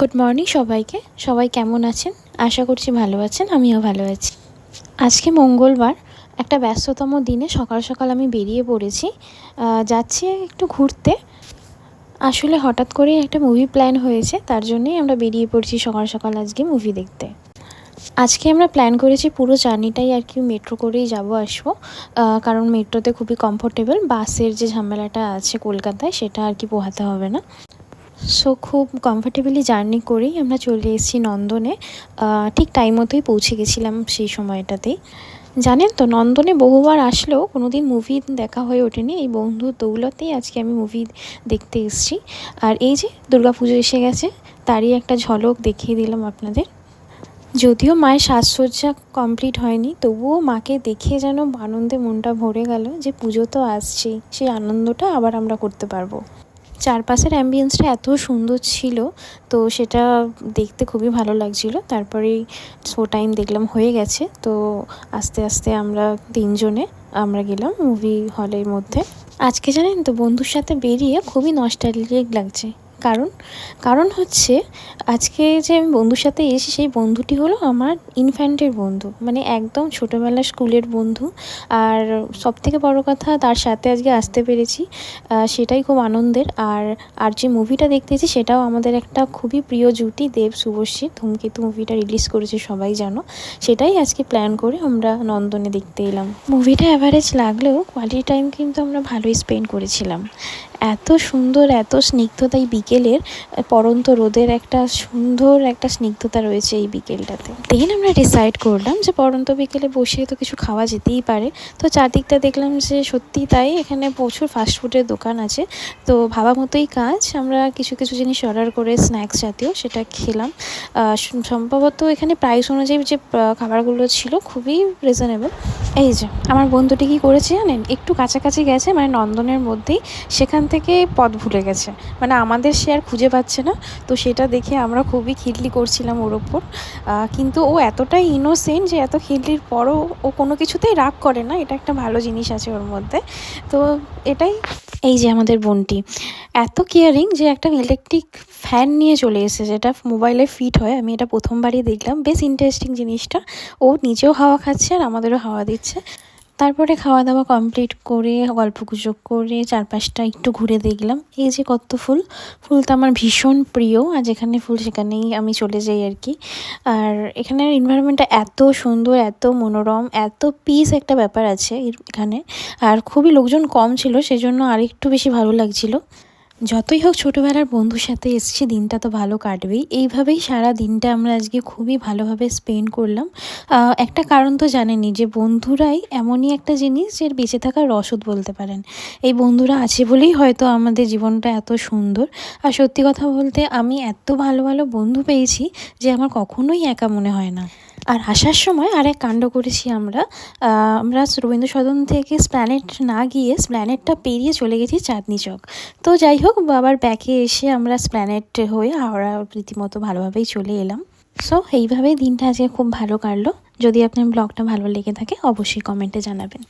Good morning সবাইকে। সবাই কেমন আছেন? আশা করছি ভালো আছেন, আমিও ভালো আছি। আজকে মঙ্গলবার, একটা ব্যস্ততম দিনে সকাল সকাল আমি বেরিয়ে পড়েছি। যাচ্ছি একটু ঘুরতে। আসলে হঠাৎ করেই একটা মুভি প্ল্যান হয়েছে, তার জন্যই আমরা বেরিয়ে পড়ছি সকাল সকাল আজকে মুভি দেখতে। আজকে আমরা প্ল্যান করেছি পুরো জার্নিটাই আর কি মেট্রো করেই যাব, আসব। কারণ মেট্রোতে খুবই কমফোর্টেবল বাসের যে ঝামেলাটা আছে কলকাতায়, সেটা আর কি পোহাতে হবে না। সো খুব কমফোর্টেবলি জার্নি করেই আমরা চলে এসেছি নন্দনে। ঠিক টাইম মতোই পৌঁছে গেছিলাম সেই সময়টাতেই। জানেন তো, নন্দনে বহুবার আসলেও কোনো দিন মুভি দেখা হয়ে ওঠেনি। এই বন্ধুর দৌলতেই আজকে আমি মুভি দেখতে এসেছি। আর এই যে দুর্গাপুজো এসে গেছে, তারই একটা ঝলক দেখিয়ে দিলাম আপনাদের। যদিও মায়ের সাজসজ্জা কমপ্লিট হয়নি, তবুও মাকে দেখে যেন আনন্দে মনটা ভরে গেল যে পুজো তো আসছেই, সেই আনন্দটা আবার আমরা করতে পারব। চারপাশের অ্যাম্বিয়েন্সটা এত সুন্দর ছিল, তো সেটা দেখতে খুবই ভালো লাগছিল। তারপরেই শো টাইম দেখলাম হয়ে গেছে, তো আস্তে আস্তে আমরা তিনজনে, আমরা গেলাম মুভি হলের মধ্যে। আজকে জানেন তো বন্ধুর সাথে বেরিয়ে খুবই নস্টালজিক লাগছে। কারণ কারণ হচ্ছে আজকে যে আমি বন্ধুর সাথে এসেছি, সেই বন্ধুটি হলো আমার ইনফ্যান্টের বন্ধু মানে একদম ছোটোবেলার স্কুলের বন্ধু। আর সব থেকে বড় কথা, তার সাথে আজকে আসতে পেরেছি সেটাই খুব আনন্দের। আর আর যে মুভিটা দেখতেছি সেটাও আমাদের একটা খুবই প্রিয় জুটি, দেব শুভশ্রী, ধূমকেতু মুভিটা রিলিজ করেছে, সবাই জানো। সেটাই আজকে প্ল্যান করে আমরা নন্দনে দেখতে এলাম। মুভিটা অ্যাভারেজ লাগলেও কোয়ালিটি টাইম কিন্তু আমরা ভালোই স্পেন্ড করেছিলাম। এত সুন্দর এত স্নিগ্ধতা এই বিকেলের আহ, পড়ন্ত রোদের একটা সুন্দর একটা স্নিগ্ধতা রয়েছে এই বিকেলটাতে। দেন আমরা ডিসাইড করলাম যে পড়ন্ত বিকেলে বসে তো কিছু খাওয়া যেতেই পারে। তো চারদিকটা দেখলাম যে সত্যি তাই এখানে প্রচুর ফাস্টফুডের দোকান আছে। তো ভাবা মতোই কাজ আমরা কিছু কিছু জিনিস অর্ডার করে স্ন্যাক্স জাতীয় সেটা খেলাম। সম্ভবত এখানে প্রাইস অনুযায়ী যে খাবারগুলো ছিল খুবই রিজনেবল এই যে আমার বন্ধুটি কী করেছে জানেন? একটু কাছাকাছি গেছে মানে নন্দনের মধ্যেই। সেখান থেকে পথ ভুলে গেছে। মানে আমাদের সে আর খুঁজে পাচ্ছে না। তো সেটা দেখে আমরা খুবই খিল্লি করছিলাম ওর ওপর। কিন্তু ও এতটাই ইনোসেন্ট যে এত খিল্লির পরও ও কোনো কিছুতেই রাগ করে না। এটা একটা ভালো জিনিস আছে ওর মধ্যে। তো এটাই। এই যে আমাদের বোনটি। এত কেয়ারিং যে একটা ইলেকট্রিক ফ্যান নিয়ে চলে এসেছে, যেটা মোবাইলে ফিট হয়। আমি এটা প্রথমবারই দেখলাম। বেশ ইন্টারেস্টিং জিনিসটা। ও নিজেও হাওয়া খাচ্ছে আর আমাদেরও হাওয়া দিচ্ছে। তারপরে খাওয়া দাওয়া কমপ্লিট করে গল্প গুজব করে চারপাশটা একটু ঘুরে দেখলাম। এই যে কত ফুল ফুল তো আমার ভীষণ প্রিয়। আর যেখানে ফুল সেখানেই আমি চলে যাই আর কি। আর এখানের এনভায়রনমেন্টটা এত সুন্দর, এত মনোরম, এত পিস একটা ব্যাপার আছে এখানে। আর খুবই লোকজন কম ছিল, সেজন্য আরেকটু বেশি ভালো লাগছিল। যতই হোক ছোটোবেলার বন্ধুর সাথে এসেছি, দিনটা তো ভালো কাটবেই। এইভাবেই সারা দিনটা আমরা আজকে খুবই ভালোভাবে স্পেন্ড করলাম। একটা কারণ তো জানেনই যে বন্ধুরাই এমনই একটা জিনিস যে বেঁচে থাকার রসদ বলতে পারেন। এই বন্ধুরা আছে বলেই হয়তো আমাদের জীবনটা এত সুন্দর। আর সত্যি কথা বলতে আমি এত ভালো ভালো বন্ধু পেয়েছি যে আমার কখনোই একা মনে হয় না। আর আসার সময় আর এক কাণ্ড করেছি আমরা। আমরা রবীন্দ্রসদন থেকে স্প্ল্যানেট না গিয়ে স্প্ল্যানেটটা পেরিয়ে চলে গেছি চাঁদনি চক। তো যাই হোক, বাবার ব্যাকে এসে আমরা স্প্ল্যানেট হয়ে হাওড়া রীতিমতো ভালোভাবেই চলে এলাম। সো এইভাবেই দিনটা আজকে খুব ভালো কাটলো। যদি আপনার ব্লগটা ভালো লেগে থাকে, অবশ্যই কমেন্টে জানাবেন।